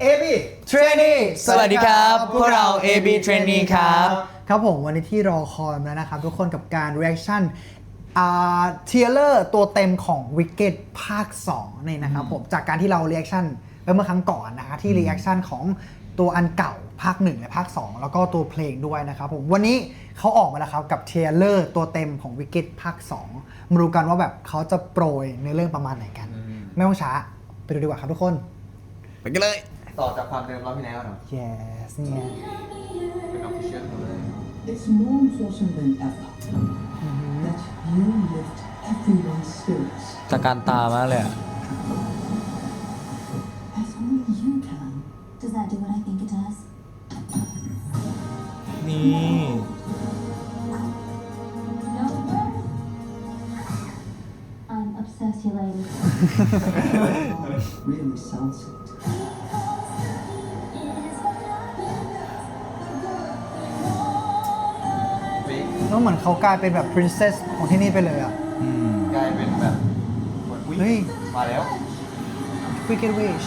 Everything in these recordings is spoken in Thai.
เอบีเทรนนี่สวัสดีครับพวกเรา AB Trainee ครับ ครับผมวันนี้ที่รอคอยมาแล้วนะครับ ทุกคนกับการ reaction อ่าเทียเลอร์ตัวเต็มของ Wicked ภาค2นี่นะครับผมจากการที่เรา reaction ไปเมื่อครั้งก่อนนะคะที่ reaction ของตัวอันเก่าภาค 1 และภาค 2 แล้วก็ตัวเพลงด้วยนะครับผมวันนี้เขาออกมาแล้วครับกับเทียเลอร์ตัวเต็มของ Wicked ภาค2มาดูกันว่าแบบเขาจะโปรยในอเรื่องประมาณไหนกัน ไม่ต้องช้า ไปดูดีกว่าครับทุกคน ไปกันเลย ต่อจากความเดิมรอบที่แล้วเนาะ yes เนี่ย เป็นออฟฟิเชียลเลย It's more important than ever that you lift everyone's spirits จากการตามากเลยอะ as only you can. Does that do what I think it does? นี่ No. I'm obsessulated. Really sells it. แล้วเหมือนเขากลายเป็นแบบ princess ของที่นี่ไปเลยอะอืมกลายเป็นแบบเหมือนอุ๊เฮ้ย มาแล้ว Wicked Wish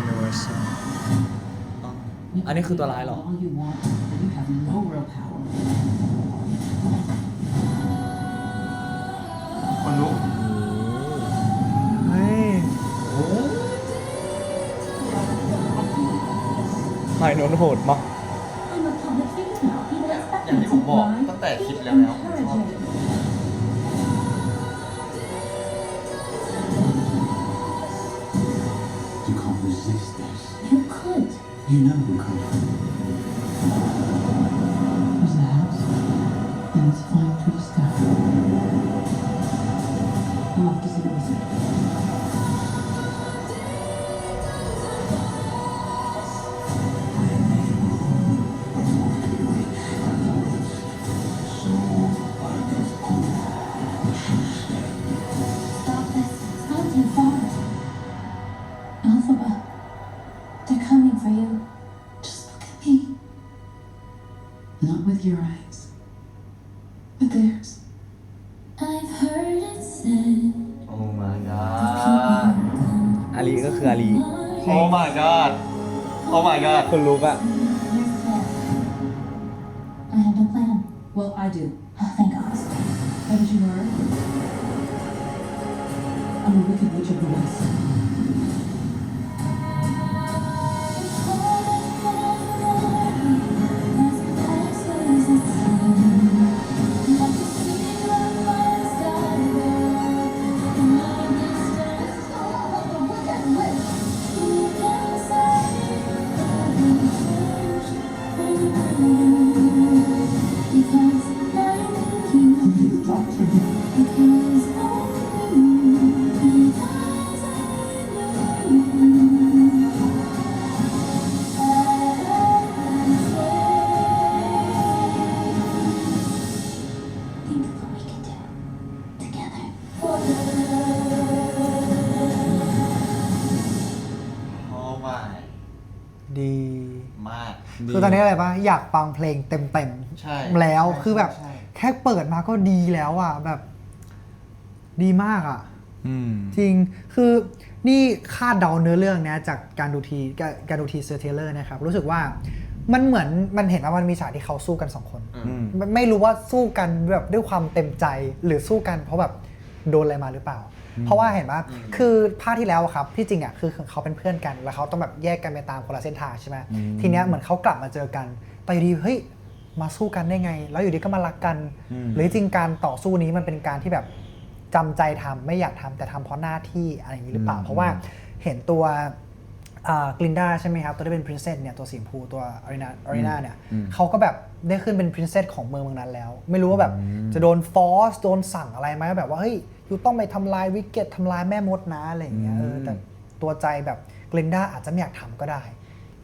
Universal อันนี้คือตัวร้ายเหรอ All you want, but you have no real power. ไายโน้นโหดมาก I'm a public figure now. People อย่าง expect ที่ me ผมบอก to. ตั้งแต่คลิปแล้วแล้วผมชอบ You can't resist this. your eyes, but theirs. I've heard it said. โอ้ my god อาลีก็คืออาลี โอ้ my god โอ้ my god คนลุกอะ I have no plan. Well, I do. Oh, thank God. Haven't you heard? I'm a wicked witch of the west. คือตอนนี้อะไรปะอยากฟังเพลงเต็มใช่ๆแล้วใช่คือแบบใช่ แค่เปิดมาก็ดีแล้วอะแบบ ดีมากอะ อืม จริง คือนี่คาดเดาเนื้อเรื่องนะจากการดูทีการการดูทีเซอร์เทเลอร์นะครับ รู้สึกว่ามันเหมือนมันเห็นว่ามันมีฉากที่เขาสู้กันสองคน อืม ไม่ไม่รู้ว่าสู้กันแบบด้วยความเต็มใจหรือสู้กันเพราะแบบโดนอะไรมาหรือเปล่า เพราะว่าเห็นว่าคือภาคที่แล้วอะครับที่จริงอะคือเขาเป็นเพื่อนกัน แล้วเขาต้องแบบแยกกันไปตามคนละเส้นทางใช่ไหมทีเนี้ยเหมือนเขากลับมาเจอกันแต่อยู่ดีเฮ้ยมาสู้กันได้ไง แล้วอยู่ดีก็มารักกัน หรือจริงการต่อสู้นี้มันเป็นการที่แบบจำใจทำไม่อยากทำแต่ทำเพราะหน้าที่อะไรอย่างนี้หรือเปล่า เพราะว่าเห็นตัวกลินดาใช่ไหมครับ ตัวที่เป็น princess เนี่ยตัวสีชมพูตัวอารีนาอารีนาเนี่ยเขาก็แบบได้ขึ้นเป็น princess ของเมืองเมืองนั้นแล้ว ไม่รู้ว่าแบบจะโดนฟอสโดนสั่งอะไรไหมแบบว่าเฮ้ย ยูต้องไปทำลายวิกเก็ตทำลายแม่มดนะอะไรอย่างเงี้ยเออแต่ตัวใจแบบกลินดาอาจจะไม่อยากทำก็ได้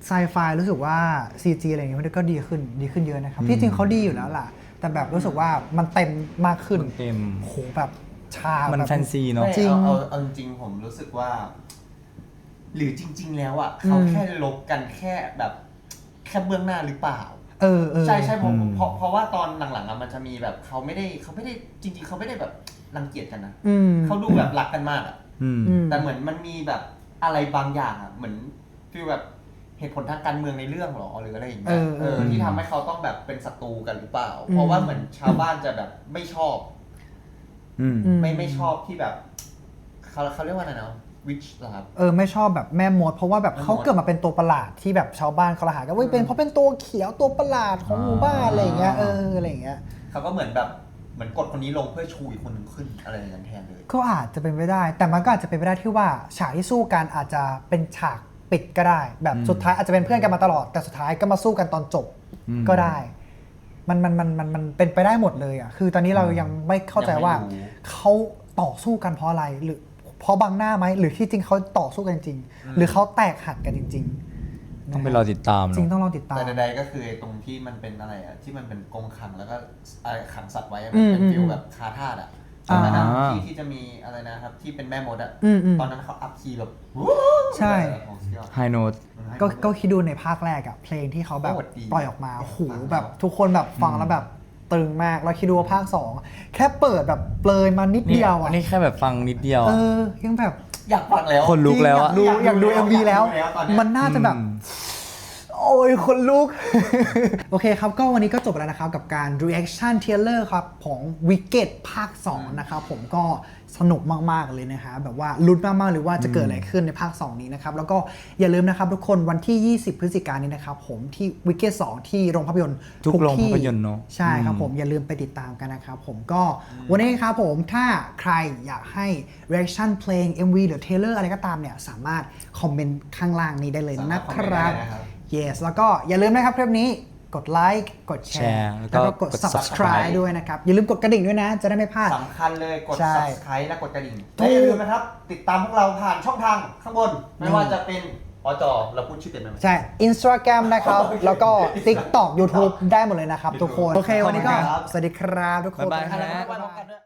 ไซไฟรู้สึกว่า CG อะไรอย่างเงี้ยมันก็ดีขึ้นดีขึ้นเยอะนะครับ ที่จริงเขาดีอยู่แล้วล่ะ แต่แบบรู้สึกว่ามันเต็มมากขึ้นมันเต็มโหแบบชามันแบบแฟนซีเนาะไม่จริงเอาเอาเอาจริงๆผมรู้สึกว่า หรือจริง ๆ แล้วอะเขาอืมแค่ลบกันแค่แบบ แค่เบื้องหน้าหรือเปล่าเออเออใช่ใช่ผมอืมเพราะเพราะว่าตอนหลังๆอะมันจะมีแบบเขาไม่ได้เขาไม่ได้จริง ๆ เขาไม่ได้แบบ รังเกียจกันนะอืมเขาดูแบบรักกันมากอะอืม อืม แต่เหมือนมันมีแบบอะไรบางอย่างอะเหมือนฟีลแบบเหตุผลทางการเมืองในเรื่องหรอหรืออะไรอย่างเงี้ยเออเออ ที่ทำให้เขาต้องแบบเป็นศัตรูกันหรือเปล่าอืมเพราะว่าเหมือนชาวบ้านจะแบบไม่ชอบ อืมอืไม่ไม่ชอบที่แบบเขาเขาเรียกว่าอะไรนะวิชเหรอครับ เออไม่ชอบแบบแม่มด เพราะว่าแบบแม่มด เขาเกิดมาเป็นตัวประหลาดที่แบบชาวบ้านเขาละหากันว่าเป็นเพราะเป็นตัวเขียวตัวประหลาดของหมู่บ้านอะไรอย่างเงี้ยเอออะไรอย่างเงี้ย เขาก็เหมือนแบบ เหมือนกดคนนี้ลงเพื่อชูอีกคนหนึ่งขึ้นอะไรอย่างนั้นแทนเลย ก็อาจจะเป็นไปได้ แต่มันก็อาจจะเป็นไปได้ที่ว่าฉากที่สู้กันอาจจะเป็นฉากปิดก็ได้ แบบอืม สุดท้ายอาจจะเป็นเพื่อนกันมาตลอด แต่สุดท้ายก็มาสู้กันตอนจบอืม ก็ได้ มันมันมันมันมันเป็นไปได้หมดเลยอะคือตอนนี้เรายังไม่เข้าใจว่ายังไม่รู้ เขาต่อสู้กันเพราะอะไรหรือเพราะบังหน้าไหมหรือที่จริงเขาต่อสู้กันจริง หรือเขาแตกหักกันจริง ๆ ต้องไปรอติดตามจริงเนาะต้องลองติดตาม แต่ใดๆก็คือไอ้ตรงที่มันเป็นอะไรอะที่มันเป็นกรงขังแล้วก็อะไรขังสัตว์ไว้อะอืมันมเป็นฟิลอืมแบบคาทาสอะอ่าตอนนั้นอะที่ที่จะมีอะไรนะครับ ที่เป็นแม่มดอะอืมอืม ตอนนั้นเขาอัพคีย์แบบใช่ ของสุดยอดไฮโนต ก็ก็คิดดูในภาคแรกอะเพลงที่เขาแบบโคตรดีปล่อยออกมาโอ้โหฟังแล้ว แบบทุกคนแบบฟังแล้วแบบตึงมากแล้วคิดดูว่าภาค2แค่เปิดแบบเปลยมานิดเดียวอะนี่แค่แบบฟังนิดเดียว เออะอยังแบบ อยากฟังแล้วคนลุกแล้วอะ จริงอยากดูอยากดู MV แล้ว อยากดูแล้วตอนเนี้ย มันน่าจะแบบอืมโอ้ยคนลุก โอเคครับ ก็วันนี้ก็จบแล้วนะครับ กับการ reaction trailer ครับ ของ Wicked ภาค 2 นะครับผมก็ สนุกมาก ๆ เลยนะฮะแบบว่าลุ้นมากๆเลยว่าจะเกิดอะไรขึ้นในภาค 2 นี้นะครับ แล้วก็อย่าลืมนะครับทุกคนวันที่ 20 พฤศจิกายนนี้นะครับผมที่ Wicked 2ที่โรงภาพยนตร์ทุกโรงที่ภาพยนตร์เนอะใช่ครับอืมผมอย่าลืมไปติดตามกันนะครับผมก็วันนี้ครับผมถ้าใครอยากให้ reaction เพลง MV หรือ trailer อะไรก็ตามเนี่ยสามารถคอมเมนต์ข้างล่างนี้ได้เลยสานะมารถคคอมเมนต์รับได้นะครับ yes แล้วก็อย่าลืมนะครับคลิปนี้ กดไลค์กดแชแชร์ร์แล้แล้ววก็ก็กดกด subscribe subscribe ด้วยนะครับ อย่าลืมกดกระดิ่งด้วยนะ จะได้ไม่พลาดสำคัญเลยกดใช่ subscribe และกดกระดิ่งถูกและอย่าลืมนะครับ ติดตามพวกเราผ่านช่องทางข้างบน ไม่ว่าจะเป็นอจอเราพูดชื่อเต็มไหมใช่ Instagram นะครับโอเคแล้วก็ TikTok YouTube ได้หมดเลยนะครับทุกคน โอเค วันนี้ก็ขอบคุณครับสวัสดีครับทุกคนบ๊ายบายครับไว้พบกันด้วย